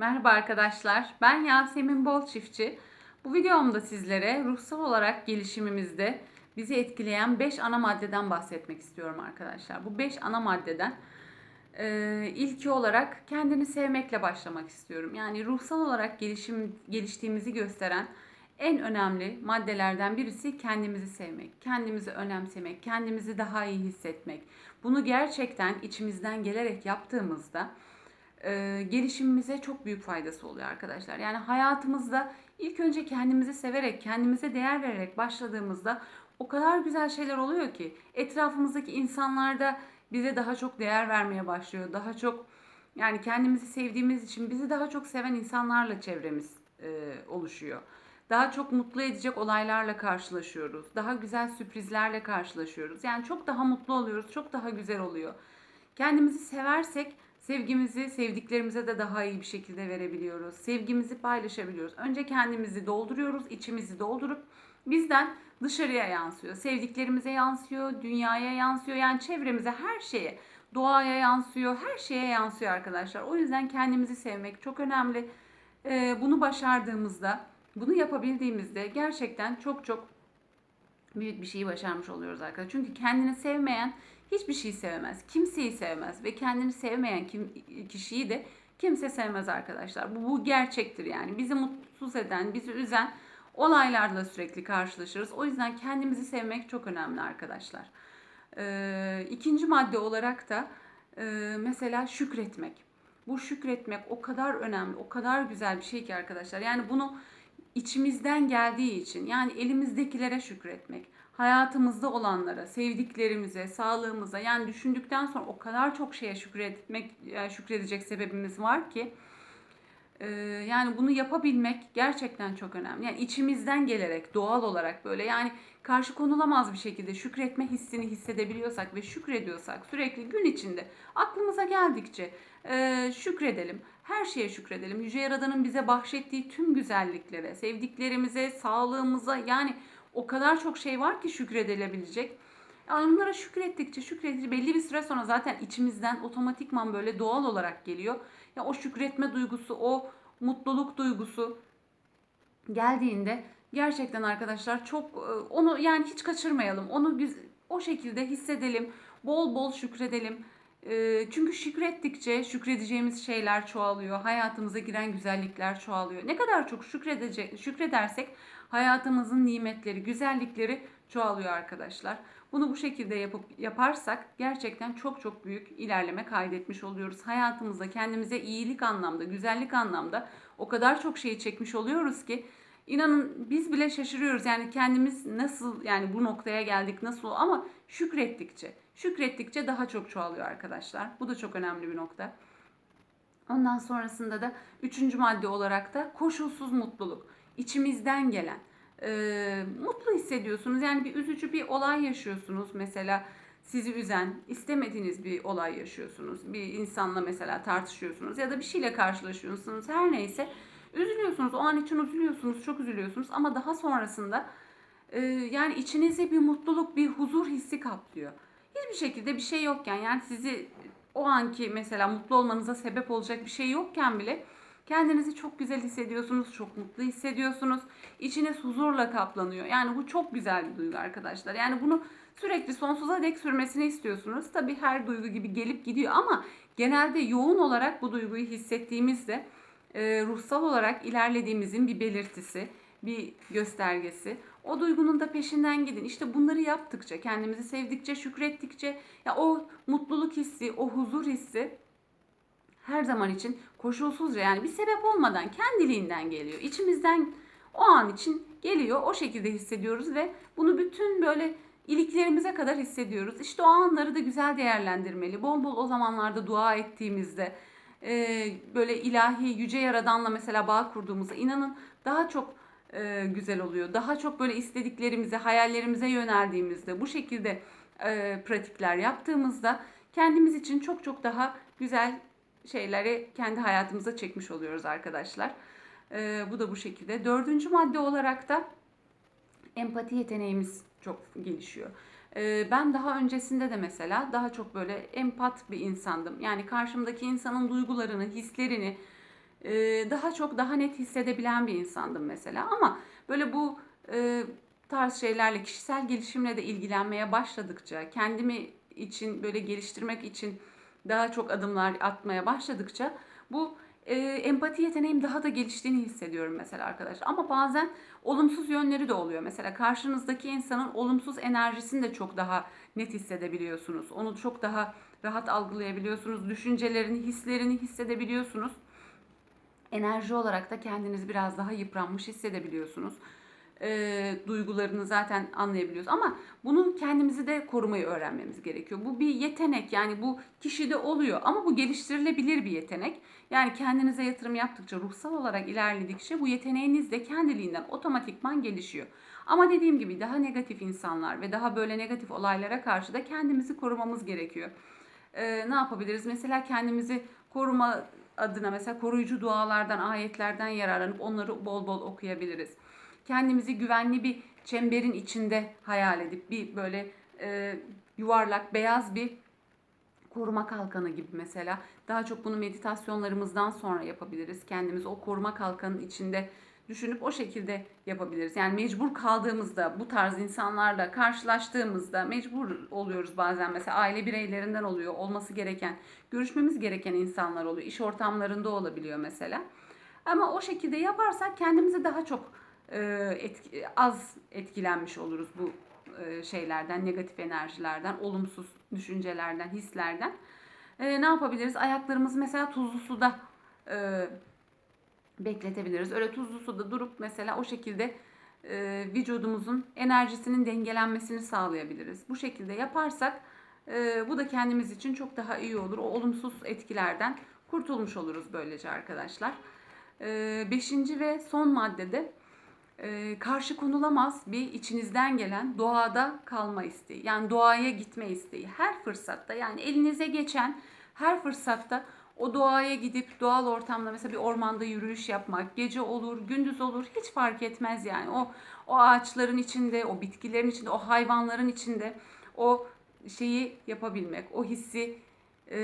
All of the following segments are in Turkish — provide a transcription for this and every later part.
Merhaba arkadaşlar, ben Yasemin Bol Çiftçi. Bu videomda sizlere ruhsal olarak gelişimimizde bizi etkileyen 5 ana maddeden bahsetmek istiyorum arkadaşlar. Bu 5 ana maddeden e, ilki olarak kendini sevmekle başlamak istiyorum. Yani ruhsal olarak gelişim geliştiğimizi gösteren en önemli maddelerden birisi kendimizi sevmek, kendimizi önemsemek, kendimizi daha iyi hissetmek. Bunu gerçekten içimizden gelerek yaptığımızda e, gelişimimize çok büyük faydası oluyor arkadaşlar. Yani hayatımızda ilk önce kendimizi severek, kendimize değer vererek başladığımızda o kadar güzel şeyler oluyor ki etrafımızdaki insanlar da bize daha çok değer vermeye başlıyor. Daha çok yani kendimizi sevdiğimiz için bizi daha çok seven insanlarla çevremiz e, oluşuyor. Daha çok mutlu edecek olaylarla karşılaşıyoruz. Daha güzel sürprizlerle karşılaşıyoruz. Yani çok daha mutlu oluyoruz. Çok daha güzel oluyor. Kendimizi seversek sevgimizi sevdiklerimize de daha iyi bir şekilde verebiliyoruz. Sevgimizi paylaşabiliyoruz. Önce kendimizi dolduruyoruz, içimizi doldurup bizden dışarıya yansıyor. Sevdiklerimize yansıyor, dünyaya yansıyor. Yani çevremize, her şeye, doğaya yansıyor, her şeye yansıyor arkadaşlar. O yüzden kendimizi sevmek çok önemli. Ee, bunu başardığımızda, bunu yapabildiğimizde gerçekten çok çok büyük bir şeyi başarmış oluyoruz arkadaşlar. Çünkü kendini sevmeyen hiçbir şeyi sevmez. Kimseyi sevmez ve kendini sevmeyen kim, kişiyi de kimse sevmez arkadaşlar. Bu, bu gerçektir yani. Bizi mutsuz eden, bizi üzen olaylarla sürekli karşılaşırız. O yüzden kendimizi sevmek çok önemli arkadaşlar. Ee, ikinci madde olarak da e, mesela şükretmek. Bu şükretmek o kadar önemli, o kadar güzel bir şey ki arkadaşlar. Yani bunu içimizden geldiği için yani elimizdekilere şükretmek, hayatımızda olanlara, sevdiklerimize, sağlığımıza yani düşündükten sonra o kadar çok şeye şükretmek, yani şükredecek sebebimiz var ki e, yani bunu yapabilmek gerçekten çok önemli. Yani içimizden gelerek, doğal olarak böyle yani karşı konulamaz bir şekilde şükretme hissini hissedebiliyorsak ve şükrediyorsak sürekli gün içinde aklımıza geldikçe e, şükredelim. Her şeye şükredelim. Yüce Yaradan'ın bize bahşettiği tüm güzelliklere, sevdiklerimize, sağlığımıza yani o kadar çok şey var ki şükredilebilecek. Yani onlara şükrettikçe, şükrettikçe belli bir süre sonra zaten içimizden otomatikman böyle doğal olarak geliyor. Ya o şükretme duygusu, o mutluluk duygusu geldiğinde gerçekten arkadaşlar çok e, onu yani hiç kaçırmayalım. Onu o şekilde hissedelim. Bol bol şükredelim. E, çünkü şükrettikçe şükredeceğimiz şeyler çoğalıyor. Hayatımıza giren güzellikler çoğalıyor. Ne kadar çok şükredecek, şükredersek hayatımızın nimetleri, güzellikleri çoğalıyor arkadaşlar. Bunu bu şekilde yapıp yaparsak gerçekten çok çok büyük ilerleme kaydetmiş oluyoruz. Hayatımızda kendimize iyilik anlamda, güzellik anlamda o kadar çok şeyi çekmiş oluyoruz ki inanın biz bile şaşırıyoruz. Yani kendimiz nasıl yani bu noktaya geldik nasıl ama şükrettikçe, şükrettikçe daha çok çoğalıyor arkadaşlar. Bu da çok önemli bir nokta. Ondan sonrasında da üçüncü madde olarak da koşulsuz mutluluk. İçimizden gelen e, mutlu hissediyorsunuz. Yani bir üzücü bir olay yaşıyorsunuz mesela sizi üzen, istemediğiniz bir olay yaşıyorsunuz. Bir insanla mesela tartışıyorsunuz ya da bir şeyle karşılaşıyorsunuz. Her neyse üzülüyorsunuz. O an için üzülüyorsunuz, çok üzülüyorsunuz ama daha sonrasında e, yani içinize bir mutluluk, bir huzur hissi kaplıyor. Hiçbir şekilde bir şey yokken yani sizi o anki mesela mutlu olmanıza sebep olacak bir şey yokken bile Kendinizi çok güzel hissediyorsunuz, çok mutlu hissediyorsunuz. İçiniz huzurla kaplanıyor. Yani bu çok güzel bir duygu arkadaşlar. Yani bunu sürekli sonsuza dek sürmesini istiyorsunuz. Tabii her duygu gibi gelip gidiyor ama genelde yoğun olarak bu duyguyu hissettiğimizde e, ruhsal olarak ilerlediğimizin bir belirtisi, bir göstergesi. O duygunun da peşinden gidin. İşte bunları yaptıkça, kendimizi sevdikçe, şükrettikçe ya o mutluluk hissi, o huzur hissi her zaman için koşulsuzca yani bir sebep olmadan kendiliğinden geliyor. İçimizden o an için geliyor. O şekilde hissediyoruz ve bunu bütün böyle iliklerimize kadar hissediyoruz. İşte o anları da güzel değerlendirmeli. Bol bol o zamanlarda dua ettiğimizde e, böyle ilahi yüce yaradanla mesela bağ kurduğumuzda inanın daha çok e, güzel oluyor. Daha çok böyle istediklerimize, hayallerimize yöneldiğimizde bu şekilde e, pratikler yaptığımızda kendimiz için çok çok daha güzel şeyleri kendi hayatımıza çekmiş oluyoruz arkadaşlar. Ee, bu da bu şekilde. Dördüncü madde olarak da empati yeteneğimiz çok gelişiyor. Ee, ben daha öncesinde de mesela daha çok böyle empat bir insandım. Yani karşımdaki insanın duygularını, hislerini e, daha çok daha net hissedebilen bir insandım mesela. Ama böyle bu e, tarz şeylerle kişisel gelişimle de ilgilenmeye başladıkça, kendimi için böyle geliştirmek için daha çok adımlar atmaya başladıkça bu e, empati yeteneğim daha da geliştiğini hissediyorum mesela arkadaşlar. Ama bazen olumsuz yönleri de oluyor. Mesela karşınızdaki insanın olumsuz enerjisini de çok daha net hissedebiliyorsunuz. Onu çok daha rahat algılayabiliyorsunuz. Düşüncelerini, hislerini hissedebiliyorsunuz. Enerji olarak da kendinizi biraz daha yıpranmış hissedebiliyorsunuz e, duygularını zaten anlayabiliyoruz. Ama bunun kendimizi de korumayı öğrenmemiz gerekiyor. Bu bir yetenek yani bu kişide oluyor ama bu geliştirilebilir bir yetenek. Yani kendinize yatırım yaptıkça ruhsal olarak ilerledikçe bu yeteneğiniz de kendiliğinden otomatikman gelişiyor. Ama dediğim gibi daha negatif insanlar ve daha böyle negatif olaylara karşı da kendimizi korumamız gerekiyor. Ee, ne yapabiliriz? Mesela kendimizi koruma adına mesela koruyucu dualardan, ayetlerden yararlanıp onları bol bol okuyabiliriz kendimizi güvenli bir çemberin içinde hayal edip bir böyle e, yuvarlak beyaz bir koruma kalkanı gibi mesela. Daha çok bunu meditasyonlarımızdan sonra yapabiliriz. Kendimizi o koruma kalkanın içinde düşünüp o şekilde yapabiliriz. Yani mecbur kaldığımızda bu tarz insanlarla karşılaştığımızda mecbur oluyoruz bazen mesela aile bireylerinden oluyor olması gereken görüşmemiz gereken insanlar oluyor iş ortamlarında olabiliyor mesela. Ama o şekilde yaparsak kendimizi daha çok etki, az etkilenmiş oluruz bu e, şeylerden, negatif enerjilerden, olumsuz düşüncelerden, hislerden. E, ne yapabiliriz? Ayaklarımızı mesela tuzlu suda bekletebiliriz. Öyle tuzlu suda durup mesela o şekilde vücudumuzun enerjisinin dengelenmesini sağlayabiliriz. Bu şekilde yaparsak bu da kendimiz için çok daha iyi olur. O olumsuz etkilerden kurtulmuş oluruz böylece arkadaşlar. Beşinci ve son maddede e, karşı konulamaz bir içinizden gelen doğada kalma isteği. Yani doğaya gitme isteği. Her fırsatta yani elinize geçen her fırsatta o doğaya gidip doğal ortamda mesela bir ormanda yürüyüş yapmak, gece olur, gündüz olur hiç fark etmez yani. O o ağaçların içinde, o bitkilerin içinde, o hayvanların içinde o şeyi yapabilmek, o hissi e,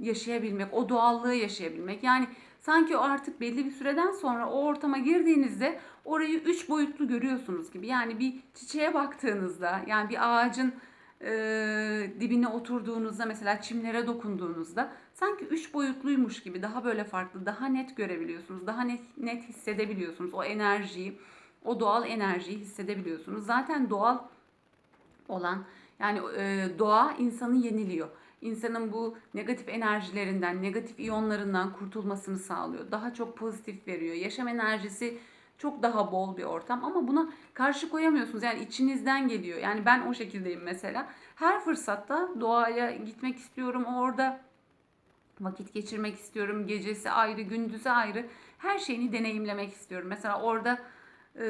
yaşayabilmek, o doğallığı yaşayabilmek. Yani sanki o artık belli bir süreden sonra o ortama girdiğinizde orayı üç boyutlu görüyorsunuz gibi. Yani bir çiçeğe baktığınızda yani bir ağacın e, dibine oturduğunuzda mesela çimlere dokunduğunuzda sanki üç boyutluymuş gibi daha böyle farklı, daha net görebiliyorsunuz. Daha net, net hissedebiliyorsunuz o enerjiyi, o doğal enerjiyi hissedebiliyorsunuz. Zaten doğal olan yani e, doğa insanı yeniliyor insanın bu negatif enerjilerinden, negatif iyonlarından kurtulmasını sağlıyor. Daha çok pozitif veriyor. Yaşam enerjisi çok daha bol bir ortam ama buna karşı koyamıyorsunuz. Yani içinizden geliyor. Yani ben o şekildeyim mesela. Her fırsatta doğaya gitmek istiyorum. Orada vakit geçirmek istiyorum. Gecesi ayrı, gündüzü ayrı. Her şeyini deneyimlemek istiyorum. Mesela orada e,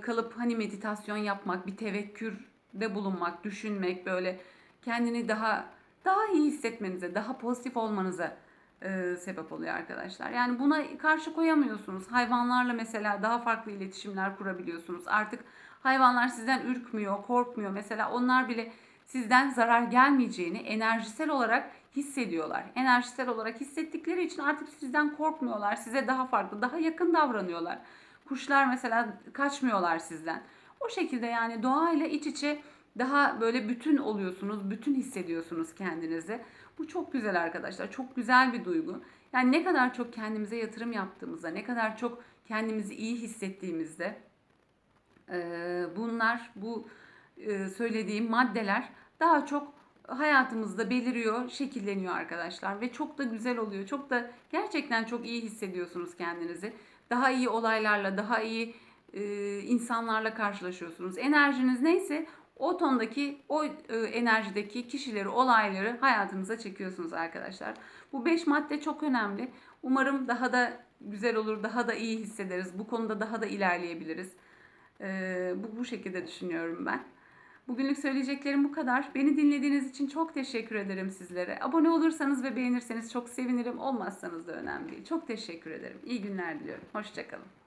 kalıp hani meditasyon yapmak, bir tevekkürde bulunmak, düşünmek böyle kendini daha daha iyi hissetmenize, daha pozitif olmanıza e, sebep oluyor arkadaşlar. Yani buna karşı koyamıyorsunuz. Hayvanlarla mesela daha farklı iletişimler kurabiliyorsunuz. Artık hayvanlar sizden ürkmüyor, korkmuyor. Mesela onlar bile sizden zarar gelmeyeceğini enerjisel olarak hissediyorlar. Enerjisel olarak hissettikleri için artık sizden korkmuyorlar. Size daha farklı, daha yakın davranıyorlar. Kuşlar mesela kaçmıyorlar sizden. O şekilde yani doğayla iç içe daha böyle bütün oluyorsunuz, bütün hissediyorsunuz kendinizi. Bu çok güzel arkadaşlar. Çok güzel bir duygu. Yani ne kadar çok kendimize yatırım yaptığımızda, ne kadar çok kendimizi iyi hissettiğimizde bunlar, bu söylediğim maddeler daha çok hayatımızda beliriyor, şekilleniyor arkadaşlar ve çok da güzel oluyor. Çok da gerçekten çok iyi hissediyorsunuz kendinizi. Daha iyi olaylarla, daha iyi insanlarla karşılaşıyorsunuz. Enerjiniz neyse o tondaki, o e, enerjideki kişileri, olayları hayatınıza çekiyorsunuz arkadaşlar. Bu beş madde çok önemli. Umarım daha da güzel olur, daha da iyi hissederiz. Bu konuda daha da ilerleyebiliriz. E, bu, bu şekilde düşünüyorum ben. Bugünlük söyleyeceklerim bu kadar. Beni dinlediğiniz için çok teşekkür ederim sizlere. Abone olursanız ve beğenirseniz çok sevinirim. Olmazsanız da önemli değil. Çok teşekkür ederim. İyi günler diliyorum. Hoşçakalın.